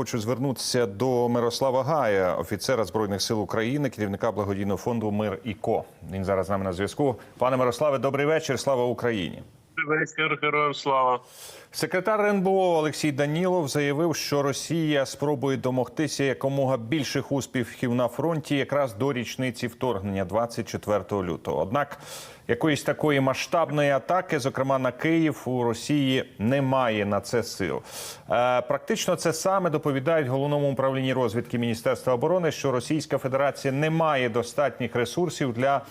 хочу звернутися до Мирослава Гая, офіцера збройних сил України, керівника благодійного фонду Мир і Ко. Він зараз з нами на зв'язку. Пане Мирославе, добрий вечір. Слава Україні. Вечір, героям слава. Секретар РНБО Олексій Данілов заявив, що Росія спробує домогтися якомога більших успіхів на фронті якраз до річниці вторгнення 24 лютого. Однак якоїсь такої масштабної атаки, зокрема на Київ, у Росії немає на це сил. Е, практично це саме доповідають головному управлінні розвідки Міністерства оборони, що Російська Федерація не має достатніх ресурсів для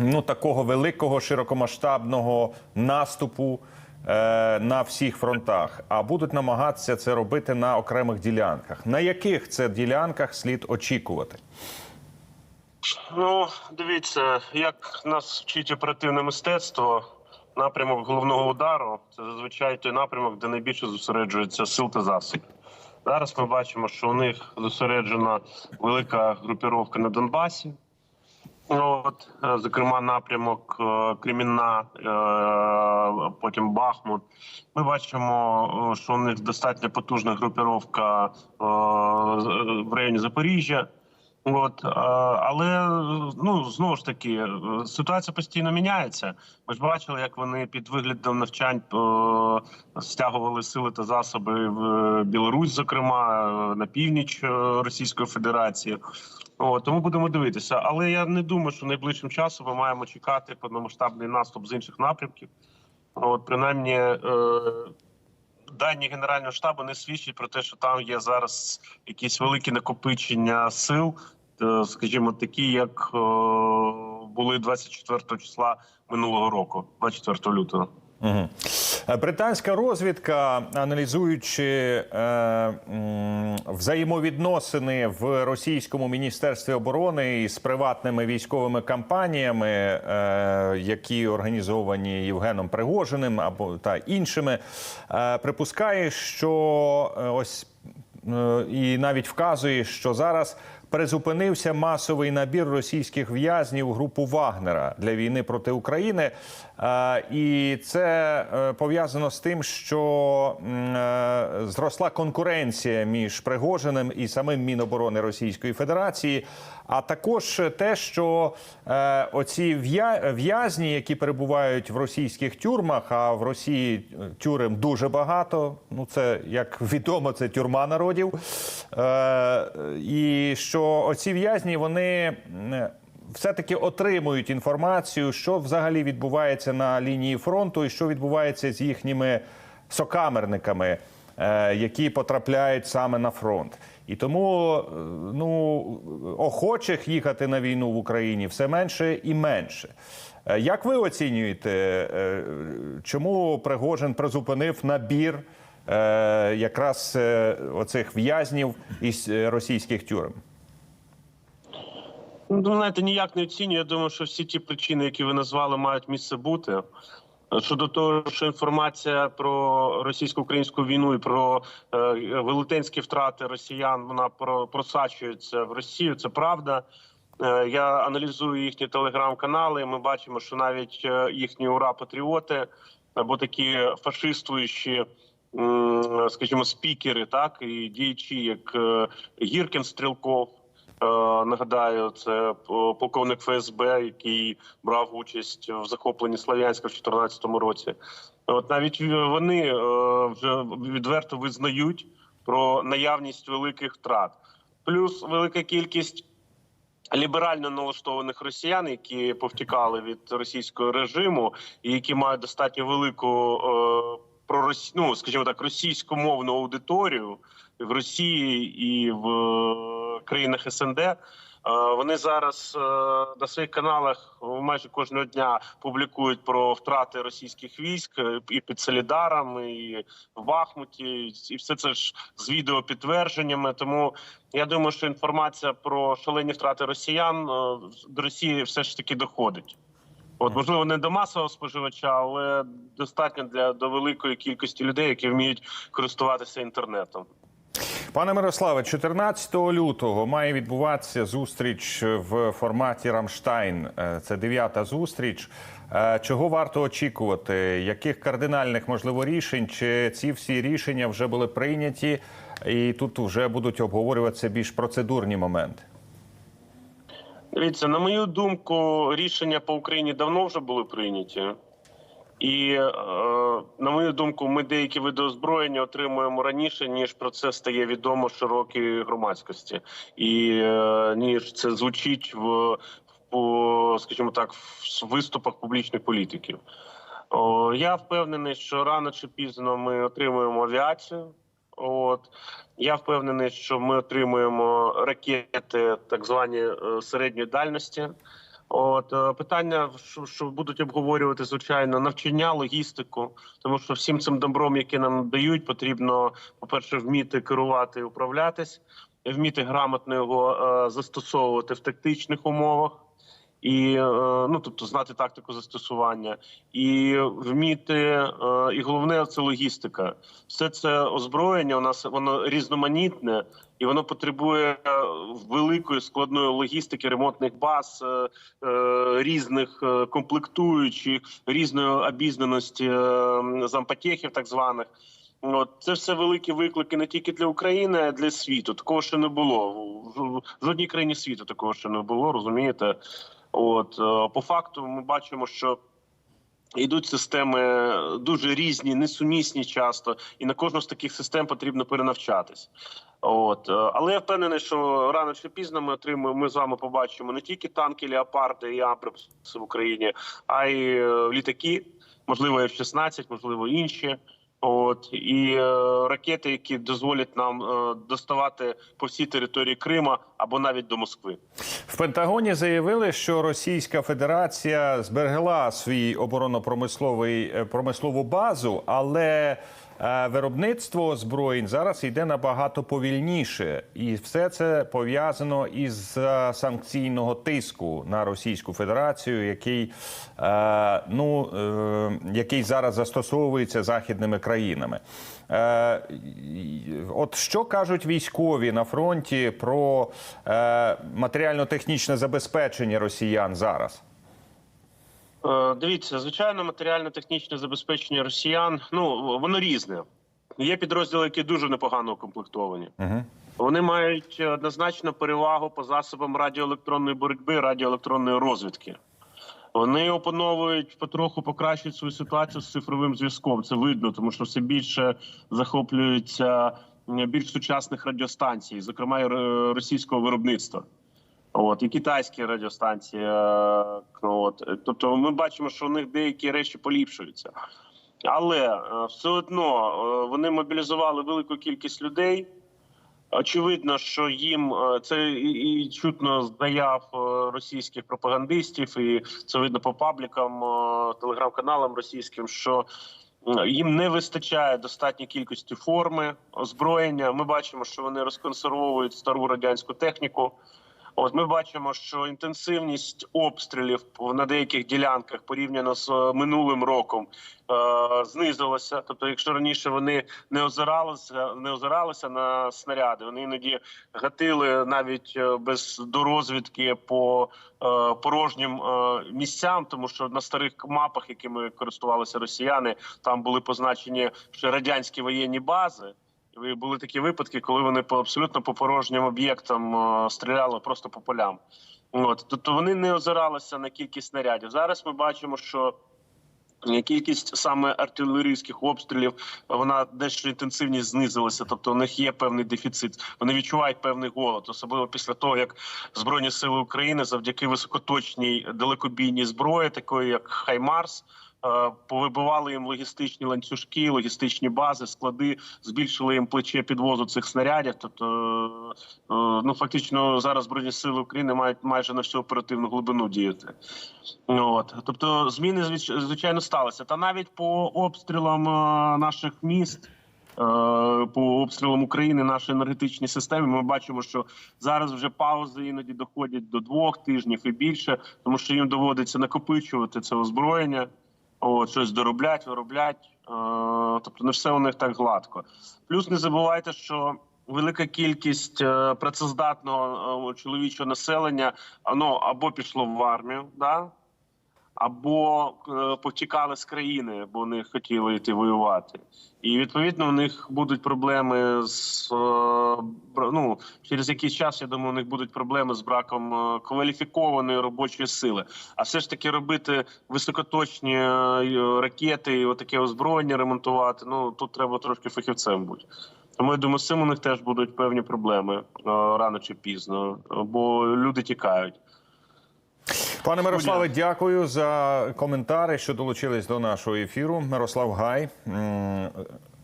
ну такого великого широкомасштабного наступу е, на всіх фронтах, а будуть намагатися це робити на окремих ділянках. На яких це ділянках слід очікувати? Ну, дивіться, як нас вчить оперативне мистецтво, напрямок головного удару це зазвичай той напрямок, де найбільше зосереджується сил та засобів. Зараз ми бачимо, що у них зосереджена велика групіровка на Донбасі. Ну, От, е, зокрема, напрямок е, Кремінна, е, потім Бахмут. Ми бачимо, що у них достатньо потужна групіровка в районі Запоріжжя. От, е, але ну знову ж таки е, ситуація постійно міняється. Ми ж бачили, як вони під виглядом навчань е, стягували сили та засоби в Білорусь, зокрема на північ Російської Федерації. О, тому будемо дивитися. Але я не думаю, що найближчим часом ми маємо чекати повномасштабний наступ з інших напрямків. От принаймні. Дані Генерального штабу не свідчать про те, що там є зараз якісь великі накопичення сил, е, скажімо, такі, як е, були 24 числа минулого року, 24 лютого. Угу. Британська розвідка, аналізуючи е, взаємовідносини в російському міністерстві оборони із приватними військовими кампаніями, е, які організовані Євгеном Пригожиним або та іншими, е, припускає, що е, ось е, і навіть вказує, що зараз призупинився масовий набір російських в'язнів групу Вагнера для війни проти України. Е, І це е, пов'язано з тим, що е, зросла конкуренція між Пригожиним і самим Міноборони Російської Федерації. А також те, що е, оці в'язні, які перебувають в російських тюрмах, а в Росії е, тюрем дуже багато. Ну це як відомо, це тюрма народів. Е, і що оці в'язні вони. Все-таки отримують інформацію, що взагалі відбувається на лінії фронту, і що відбувається з їхніми сокамерниками, е, які потрапляють саме на фронт. І тому е, ну, охочих їхати на війну в Україні все менше і менше. Е, Як ви оцінюєте, е, чому Пригожин призупинив набір е, якраз е, оцих в'язнів із е, російських тюрем? Ну, знаєте, ніяк не оцінюю. Я думаю, що всі ті причини, які ви назвали, мають місце бути. Щодо того, що інформація про російсько-українську війну і про е, велетенські втрати росіян вона про, просачується в Росію, це правда. Е, я аналізую їхні телеграм-канали. Ми бачимо, що навіть е, їхні ура патріоти або такі фашистуючі, скажімо, спікери, так і діячі, як Гіркін Стрілков. Е, Нагадаю, це е, полковник ФСБ, який брав участь в захопленні Слов'янська в 2014 році. От навіть вони е, вже відверто визнають про наявність великих втрат, плюс велика кількість ліберально налаштованих росіян, які повтікали від російського режиму, і які мають достатньо велику е, про ну, скажімо так, російськомовну аудиторію в Росії і в е, країнах СНД. Е, Вони зараз е, на своїх каналах майже кожного дня публікують про втрати російських військ і під Солідаром, і в Бахмуті, і все це ж з відеопідтвердженнями. Тому я думаю, що інформація про шалені втрати росіян до Росії все ж таки доходить. От можливо не до масового споживача, але достатньо для до великої кількості людей, які вміють користуватися інтернетом. Пане Мирославе, 14 лютого має відбуватися зустріч в форматі Рамштайн. Е, Це дев'ята зустріч. Е, Чого варто очікувати? Яких кардинальних можливо рішень? Чи ці всі рішення вже були прийняті? і тут вже будуть обговорюватися більш процедурні моменти. Дивіться, на мою думку, рішення по Україні давно вже були прийняті. І е, на мою думку, ми деякі види озброєння отримуємо раніше, ніж про це стає відомо широкій громадськості, і е, ніж це звучить в, по, скажімо так, в виступах публічних політиків. Я впевнений, що рано чи пізно ми отримуємо авіацію. От я впевнений, що ми отримуємо ракети, так звані е, середньої дальності. От е, питання, що, що будуть обговорювати, звичайно, навчання, логістику, тому що всім цим добром, яке нам дають, потрібно, по-перше, вміти керувати і управлятись, вміти грамотно його е, застосовувати в тактичних умовах. І е, ну тобто знати тактику застосування, і вміти, е, і головне це логістика. Все це озброєння. У нас воно різноманітне і воно потребує е, великої складної логістики, ремонтних баз, різних комплектуючих, різної обізнаності зампотехів, так званих. От це все великі виклики не тільки для України, а й для світу. Такого ще не було. В жодній країні світу такого ще не було, розумієте? От е, по факту ми бачимо, що йдуть системи дуже різні, несумісні часто, і на кожну з таких систем потрібно перенавчатись. От е, але я впевнений, що рано чи пізно ми отримаємо. Ми з вами побачимо не тільки танки, леопарди і Абрамси в Україні, а й е, літаки, можливо, F-16, можливо, інші. От і е, ракети, які дозволять нам е, доставати по всій території Крима або навіть до Москви. В Пентагоні заявили, що Російська Федерація зберегла свій оборонно-промисловий е, промислову базу, але е, виробництво озброєнь зараз йде набагато повільніше, і все це пов'язано із е, санкційного тиску на Російську Федерацію, який е, ну е, який зараз застосовується західними країнами. Е, От що кажуть військові на фронті про е, матеріально-технічне забезпечення росіян зараз? Е, Дивіться, звичайно, матеріально-технічне забезпечення росіян ну воно різне. Є підрозділи, які дуже непогано укомплектовані. Угу. Вони мають однозначно перевагу по засобам радіоелектронної боротьби, радіоелектронної розвідки. Вони опановують потроху покращують свою ситуацію з цифровим зв'язком. Це видно, тому що все більше захоплюються більш сучасних радіостанцій, зокрема і російського виробництва. От і китайські радіостанції. е, ну, От тобто, ми бачимо, що у них деякі речі поліпшуються, але е, все одно е, вони мобілізували велику кількість людей. Очевидно, що їм е, це і, чутно заяв е, російських пропагандистів, і це видно по паблікам, е, телеграм-каналам російським, що їм не вистачає достатньої кількості форми озброєння. Ми бачимо, що вони розконсервовують стару радянську техніку. От ми бачимо, що інтенсивність обстрілів на деяких ділянках порівняно з е, минулим роком е, знизилася. Тобто, якщо раніше вони не озиралися, не озиралися на снаряди, вони іноді гатили навіть е, без дорозвідки по порожнім місцям, тому що на старих мапах, якими користувалися росіяни, там були позначені ще радянські воєнні бази. Були такі випадки, коли вони по абсолютно по порожнім об'єктам е, стріляли просто по полям. От тобто вони не озиралися на кількість снарядів. Зараз ми бачимо, що кількість саме артилерійських обстрілів вона дещо інтенсивність знизилася. Тобто у них є певний дефіцит. Вони відчувають певний голод, особливо після того, як збройні сили України завдяки високоточній далекобійній зброї, такої як Хаймарс. Е, Повибивали їм логістичні ланцюжки, логістичні бази, склади, збільшили їм плече підвозу цих снарядів. Тобто, е, е, ну фактично зараз збройні сили України мають майже на всю оперативну глибину діяти. От тобто, зміни звичайно сталися. Та навіть по обстрілам наших міст. По обстрілам України нашої енергетичній системі ми бачимо, що зараз вже паузи іноді доходять до двох тижнів і більше, тому що їм доводиться накопичувати це озброєння, от щось дороблять, вироблять. Е, Тобто не все у них так гладко. Плюс не забувайте, що велика кількість е, працездатного е, чоловічого населення ну, або пішло в армію, да, або е, повтікали з країни, бо не хотіли йти воювати. І відповідно у них будуть проблеми з е, ну, через якийсь час. Я думаю, у них будуть проблеми з браком е, кваліфікованої робочої сили. А все ж таки робити високоточні ракети, і отаке озброєння ремонтувати. Ну тут треба трошки фахівцем бути. Тому я думаю, з цим у них теж будуть певні проблеми рано чи пізно, бо люди тікають. Пане Мирославе, дякую за коментари, що долучились до нашого ефіру. Мирослав Гай,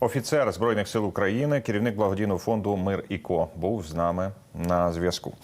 офіцер Збройних сил України, керівник благодійного фонду Мир і Ко, був з нами на зв'язку.